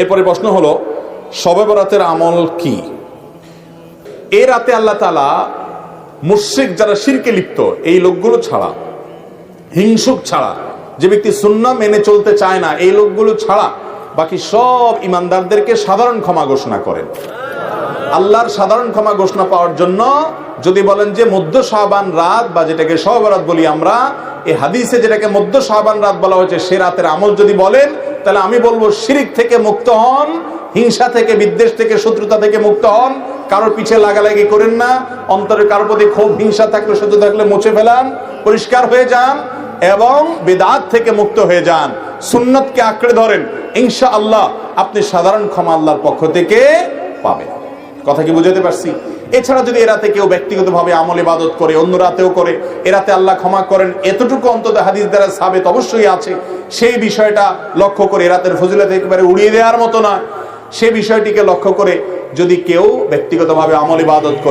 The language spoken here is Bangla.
এরপরে প্রশ্ন হলো শবে বরাতের আমল কি? এ রাতে আল্লাহ তালা মুশ্রিক যারা শিরকে লিপ্ত, এই লোকগুলো ছাড়া, হিংসুক ছাড়া, যে ব্যক্তি সুন্না মেনে চলতে চায় না, এই লোকগুলো ছাড়া বাকি সব ইমানদারদেরকে সাধারণ ক্ষমা ঘোষণা করেন। আল্লাহর সাধারণ ক্ষমা ঘোষণা পাওয়ার জন্য যদি বলেন যে মধ্য শাহবান রাত বা যেটাকে সহবরাত বলি আমরা এই হাদিসে যেটাকে মধ্য শাহবান রাত বলা হয়েছে, সে রাতের আমল যদি বলেন তাহলে আমি বলব, শিরিক থেকে মুক্ত হন, হিংসা থেকে, বিদ্বেষ থেকে, শত্রুতা থেকে মুক্ত হন। কারোর পিছে লাগালাগি করেন না, অন্তরে কারোর প্রতি ক্ষোভ, হিংসা থাকলে শত্রু থাকলে মুছে ফেলান, পরিষ্কার হয়ে যান এবং বেদাত থেকে মুক্ত হয়ে যান। সুন্নতকে আঁকড়ে ধরেন। ইনশা আল্লাহ আপনি সাধারণ ক্ষমা আল্লাহর পক্ষ থেকে পাবেন। কথা কি বুঝাতে পারছি? এছাড়া যদি এরাতে কেউ ব্যক্তিগতভাবে আমল ইবাদত করে, অন্য রাতেও করে এরাতে আল্লাহ ক্ষমা করেন, এতটুকু অন্তত হাদিস দ্বারা সাবেত অবশ্যই আছে। সেই বিষয়টা লক্ষ্য করে এরাতের ফজিলত একেবারে উড়িয়ে দেওয়ার মতো না। সে বিষয়টিকে লক্ষ্য করে যদি কেউ ব্যক্তিগতভাবে আমল ইবাদত করে